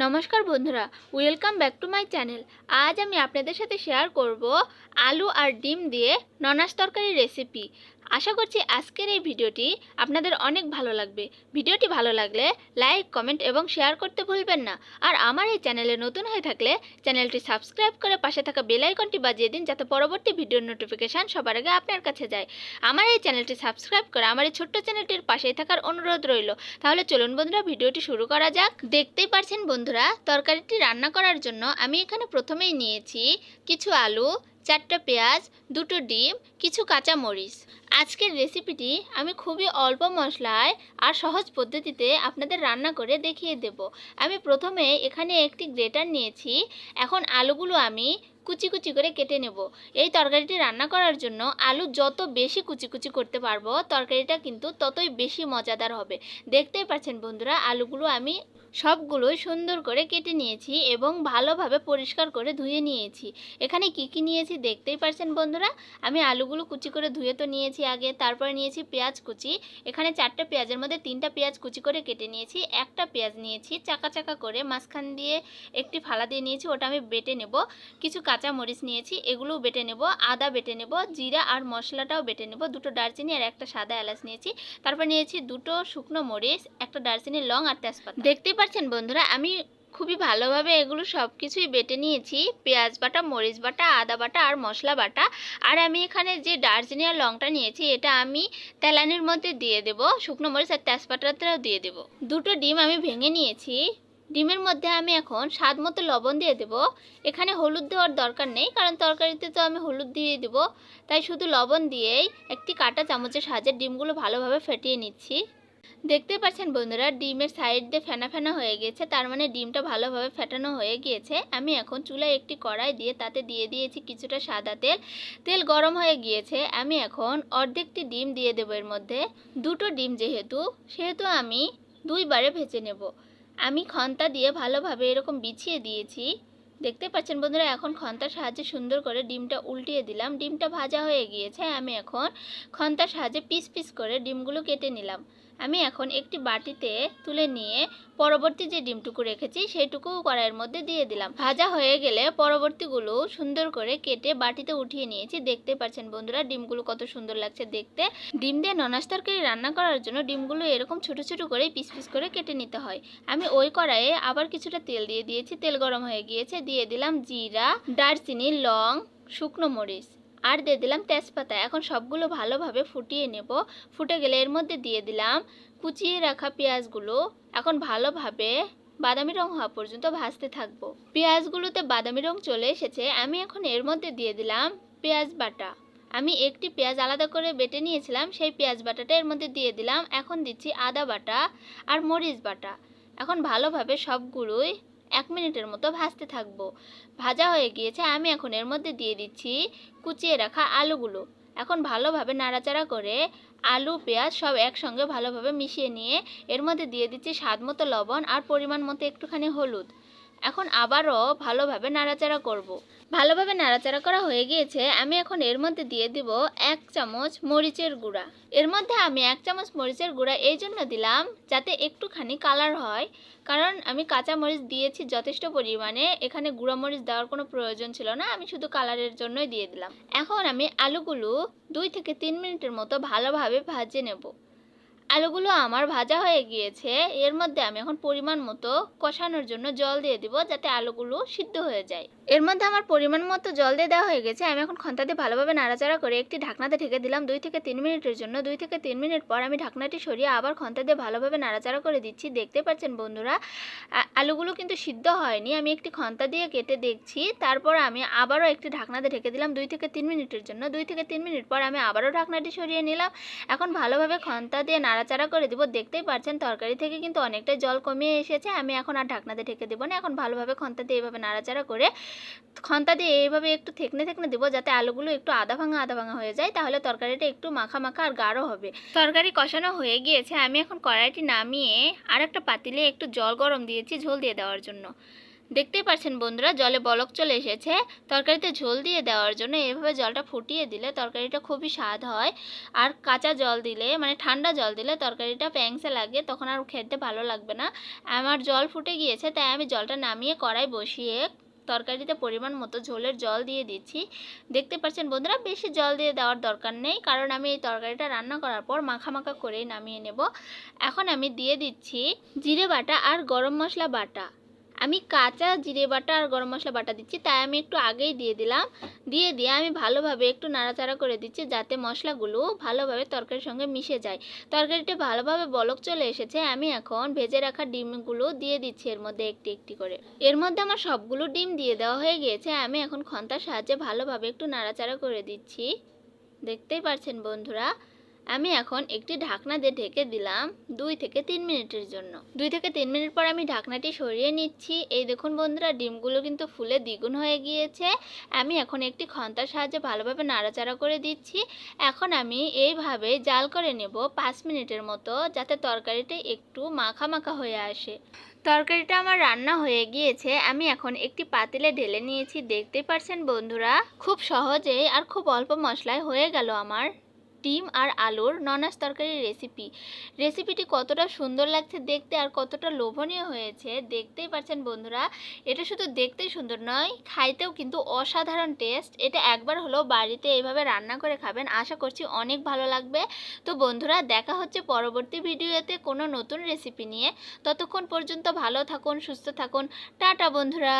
নমস্কার বন্ধুরা welcome back to my channel আজ আমি আপনাদের সাথে শেয়ার করব আলু আর ডিম দিয়ে ননাস তরকারি রেসিপি আশা করছি আজকের এই ভিডিওটি আপনাদের অনেক ভালো লাগবে। ভিডিওটি ভালো লাগলে লাইক, কমেন্ট এবং শেয়ার করতে ভুলবেন না। আর আমার এই চ্যানেলে নতুন হয়ে থাকলে চ্যানেলটি সাবস্ক্রাইব করে পাশে থাকা বেল আইকনটি বাজিয়ে দিন যাতে পরবর্তী ভিডিওর নোটিফিকেশান সবার আগে আপনার কাছে যায়। আমার এই চ্যানেলটি সাবস্ক্রাইব করে আমার এই ছোট্ট চ্যানেলটির পাশেই থাকার অনুরোধ রইল। তাহলে চলুন বন্ধুরা, ভিডিওটি শুরু করা যাক। দেখতেই পারছেন বন্ধুরা, তরকারিটি রান্না করার জন্য আমি এখানে প্রথমেই নিয়েছি কিছু আলু, চারটা পেঁয়াজ, দুটো ডিম, কিছু কাঁচা মরিচ আজকের রেসিপিটি আমি খুবই অল্প মশলায় আর সহজ পদ্ধতিতে আপনাদের রান্না করে দেখিয়ে দেব। আমি প্রথমে এখানে একটি গ্রেটার নিয়েছি। এখন আলুগুলো আমি কুচি কুচি করে কেটে নেব। এই তরকারিটি রান্না করার জন্য আলু যত বেশি কুচি কুচি করতে পারব, তরকারিটা কিন্তু ততই বেশি মজাদার হবে। দেখতেই পাচ্ছেন বন্ধুরা, আলুগুলো আমি সবগুলোই সুন্দর করে কেটে নিয়েছি এবং ভালোভাবে পরিষ্কার করে ধুয়ে নিয়েছি। এখানে কি কি নিয়েছি দেখতেই পারছেন বন্ধুরা? আমি আলুগুলো কুচি করে ধুয়ে তো নিয়েছি আগে, তারপরে নিয়েছি পেঁয়াজ কুচি। এখানে চারটে পেঁয়াজের মধ্যে তিনটা পেঁয়াজ কুচি করে কেটে নিয়েছি, একটা পেঁয়াজ নিয়েছি, চাকা চাকা করে মাঝখান দিয়ে একটি ফালা দিয়ে নিয়েছি, ওটা আমি বেটে নেব। কিছু কাঁচা মরিচ নিয়েছি, এগুলোও বেটে নেব, আদা বেটে নেব, জিরা আর মশলাটাও বেটে নেব। দুটো দারচিনি আর একটা সাদা এলাচ নিয়েছি। তারপর নিয়েছি দুটো শুকনো মরিচ, একটা দারচিনি, লং আর তেজপাতা। দেখতেই পাচ্ছেন বন্ধুরা, আমি খুবই ভালোভাবে এগুলো সব কিছুই বেটে নিয়েছি। পেঁয়াজ বাটা, মরিচ বাটা, আদা বাটা আর মশলা বাটা। আর আমি এখানে যে দারচিনি আর লংটা নিয়েছি, এটা আমি তেলানির মধ্যে দিয়ে দেব। শুকনো মরিচ আর তেজপাতাটাও দিয়ে দেব। দুটো ডিম আমি ভেঙে নিয়েছি। ডিমের মধ্যে আমি এখন স্বাদ মতো লবণ দিয়ে দেব। এখানে হলুদ দেওয়ার দরকার নেই, কারণ তরকারিতে তো আমি হলুদ দিয়ে দেব। তাই শুধু লবণ দিয়েই একটি কাঁটা চামচের সাহায্যে ডিমগুলো ভালোভাবে ফেটিয়ে নিচ্ছি। দেখতে পাচ্ছেন বন্ধুরা, ডিমের সাইড দিয়ে ফেনা ফেনা হয়ে গেছে, তার মানে ডিমটা ভালোভাবে ফেটানো হয়ে গিয়েছে। আমি এখন চুলায় একটি কড়াই দিয়ে তাতে দিয়ে দিয়েছি কিছুটা সাদা তেল। তেল গরম হয়ে গিয়েছে, আমি এখন অর্ধেকটি ডিম দিয়ে দেবো এর মধ্যে। দুটো ডিম যেহেতু, সেহেতু আমি দুইবারে ভেজে নেব। আমি খন্তা দিয়ে ভালোভাবে এরকম বিছিয়ে দিয়েছি। দেখতে পাচ্ছেন বন্ধুরা, এখন খন্তার সাহায্যে সুন্দর করে ডিমটা উল্টিয়ে দিলাম। ডিমটা ভাজা হয়ে গিয়েছে, আমি এখন খন্তার সাহায্যে পিস পিস করে ডিমগুলো কেটে নিলাম। আমি এখন একটি বাটিতে তুলে নিয়ে পরবর্তী যে ডিমটুকু রেখেছি সেইটুকু কড়াইয়ের মধ্যে দিয়ে দিলাম। ভাজা হয়ে গেলে পরবর্তীগুলো সুন্দর করে কেটে বাটিতে উঠিয়ে নিয়েছি। দেখতে পাচ্ছেন বন্ধুরা, ডিমগুলো কত সুন্দর লাগছে দেখতে। ডিম দিয়ে ননাস তরকারি রান্না করার জন্য ডিমগুলো এরকম ছোট ছোট করে পিস পিস করে কেটে নিতে হয়। আমি ওই কড়াইয়ে আবার কিছুটা তেল দিয়ে দিয়েছি। তেল গরম হয়ে গিয়েছে। দিয়ে দিলাম জিরা, দারচিনি, লং, শুকনো মরিচ। আর দিয়ে দিলাম তেজপাতা। এখন সবগুলো ভালোভাবে ফুটিয়ে নেব। ফুটে গেলে এর মধ্যে দিয়ে দিলাম কুচিয়ে রাখা পেঁয়াজগুলো। এখন ভালোভাবে বাদামি রং হওয়া পর্যন্ত ভাজতে থাকব। পেঁয়াজগুলোতে বাদামি রং চলে এসেছে। আমি এখন এর মধ্যে দিয়ে দিলাম পেঁয়াজ বাটা। আমি একটি পেঁয়াজ আলাদা করে বেটে নিয়েছিলাম। সেই পেঁয়াজ বাটাটা এর মধ্যে দিয়ে দিলাম। এখন দিচ্ছি আদা বাটা আর মরিচ বাটা। এখন ভালোভাবে সবগুলোই এক মিনিটের মতো ভাজতে থাকব। ভাজা হয়ে গিয়েছে, আমি এখন এর মধ্যে দিয়ে দিচ্ছি কুচিয়ে রাখা আলুগুলো। এখন ভালোভাবে নাড়াচাড়া করে আলু, পেঁয়াজ সব একসঙ্গে ভালোভাবে মিশিয়ে নিয়ে এর মধ্যে দিয়ে দিচ্ছি স্বাদ মতো লবণ আর পরিমাণ মতো একটুখানি হলুদ। এখন আবারও ভালোভাবে নাড়াচাড়া করব। ভালোভাবে নাড়াচাড়া করা হয়ে গিয়েছে, আমি এখন এর মধ্যে দিয়ে দিব এক চামচ মরিচের গুঁড়া। এর মধ্যে আমি এক চামচ মরিচের গুঁড়া এই জন্য দিলাম যাতে একটুখানি কালার হয়, কারণ আমি কাঁচা মরিচ দিয়েছি যথেষ্ট পরিমাণে, এখানে গুঁড়া মরিচ দেওয়ার কোনো প্রয়োজন ছিল না, আমি শুধু কালারের জন্যই দিয়ে দিলাম। এখন আমি আলুগুলো দুই থেকে তিন মিনিটের মতো ভালোভাবে ভাজে নেব। আলুগুলো আমার ভাজা হয়ে গিয়েছে। এর মধ্যে আমি এখন পরিমাণ মতো কষানোর জন্য জল দিয়ে দিব যাতে আলুগুলো সিদ্ধ হয়ে যায়। এর মধ্যে আমার পরিমাণ মতো জল দিয়ে দেওয়া হয়ে গেছে। আমি এখন খন্তা দিয়ে ভালোভাবে নাড়াচাড়া করে একটি ঢাকনাতে ঢেকে দিলাম। দুই থেকে তিন মিনিটের জন্য, দুই থেকে তিন মিনিট পর আমি ঢাকনাটি সরিয়ে আবার খন্তা দিয়ে ভালোভাবে নাড়াচাড়া করে দিচ্ছি। দেখতে পাচ্ছেন বন্ধুরা আলুগুলো কিন্তু সিদ্ধ হয়নি। আমি একটি খন্তা দিয়ে কেটে দেখছি। তারপর আমি আবারও একটি ঢাকনাতে ঢেকে দিলাম দুই থেকে তিন মিনিটের জন্য। দুই থেকে তিন মিনিট পর আমি আবারও ঢাকনাটি সরিয়ে নিলাম। এখন ভালোভাবে খন্তা দিয়ে নাড়াচাড়া করে দিব। দেখতেই পাচ্ছেন, তরকারি থেকে কিন্তু অনেকটাই জল কমিয়ে এসেছে। আমি এখন আর ঢাকনাতে ঢেকে দেবো না। এখন ভালোভাবে খন্তা দিয়ে এইভাবে নাড়াচাড়া করে খন্তা দিয়ে এইভাবে একটু থেকনে থেকনে দেবো যাতে আলুগুলো একটু আধা ভাঙা আধা ভাঙা হয়ে যায়, তাহলে তরকারিটা একটু মাখা মাখা আর গাঢ় হবে। তরকারি কষানো হয়ে গিয়েছে, আমি এখন কড়াইটি নামিয়ে আর একটা পাতিলে একটু জল গরম দিয়েছি ঝোল দিয়ে দেওয়ার জন্য। দেখতেই পাচ্ছেন বন্ধুরা, জলে বলক চলে এসেছে। তরকারিতে ঝোল দিয়ে দেওয়ার জন্য এভাবে জলটা ফুটিয়ে দিলে তরকারিটা খুবই স্বাদ হয়। আর কাঁচা জল দিলে মানে ঠান্ডা জল দিলে তরকারিটা প্যাংসে লাগে, তখন আর খেতে ভালো লাগবে না। আমার জল ফুটে গিয়েছে, তাই আমি জলটা নামিয়ে কড়াই বসিয়ে তরকারিতে পরিমাণ মতো ঝোলের জল দিয়ে দিচ্ছি। দেখতে পাচ্ছেন বন্ধুরা, বেশি জল দিয়ে দেওয়ার দরকার নেই, কারণ আমি এই তরকারিটা রান্না করার পর মাখা মাখা করেই নামিয়ে নেব। এখন আমি দিয়ে দিচ্ছি জিরে বাটা আর গরম মশলা বাটা। আমি কাঁচা জিরে বাটা আর গরম মশলা বাটা দিচ্ছি, তাই আমি একটু আগেই দিয়ে দিলাম। দিয়ে দিয়ে আমি ভালোভাবে একটু নাড়াচাড়া করে দিচ্ছি যাতে মশলাগুলো ভালোভাবে তরকারির সঙ্গে মিশে যায়। তরকারিটা ভালোভাবে বলক চলে এসেছে, আমি এখন ভেজে রাখা ডিমগুলো দিয়ে দিচ্ছি এর মধ্যে একটি একটি করে। এর মধ্যে আমার সবগুলো ডিম দিয়ে দেওয়া হয়ে গিয়েছে, আমি এখন খন্তার সাহায্যে ভালোভাবে একটু নাড়াচাড়া করে দিচ্ছি। দেখতেই পারছেন বন্ধুরা? আমি এখন একটি ঢাকনা দিয়ে ঢেকে দিলাম দুই থেকে তিন মিনিটের জন্য। দুই থেকে তিন মিনিট পর আমি ঢাকনাটি সরিয়ে নিচ্ছি। এই দেখুন বন্ধুরা, ডিমগুলো কিন্তু ফুলে দ্বিগুণ হয়ে গিয়েছে। আমি এখন একটি খন্তার সাহায্যে ভালোভাবে নাড়াচাড়া করে দিচ্ছি। এখন আমি এইভাবে জাল করে নেব পাঁচ মিনিটের মতো, যাতে তরকারিটা একটু মাখা মাখা হয়ে আসে। তরকারিটা আমার রান্না হয়ে গিয়েছে। আমি এখন একটি পাতিলে ঢেলে নিয়েছি। দেখতে পারছেন বন্ধুরা, খুব সহজেই আর খুব অল্প মশলায় হয়ে গেল আমার। ডিম আর আলুর ননাস তরকারির রেসিপি রেসিপিটি কতটা সুন্দর লাগছে দেখতে আর কতটা লোভনীয় হয়েছে দেখতেই পাচ্ছেন বন্ধুরা। এটা শুধু দেখতেই সুন্দর নয়, খাইতেও কিন্তু অসাধারণ টেস্ট এটা একবার হলেও বাড়িতে এইভাবে রান্না করে খাবেন, আশা করছি অনেক ভালো লাগবে। তো বন্ধুরা, দেখা হচ্ছে পরবর্তী ভিডিওতে কোনো নতুন রেসিপি নিয়ে। ততক্ষণ পর্যন্ত ভালো থাকুন, সুস্থ থাকুন। টাটা বন্ধুরা।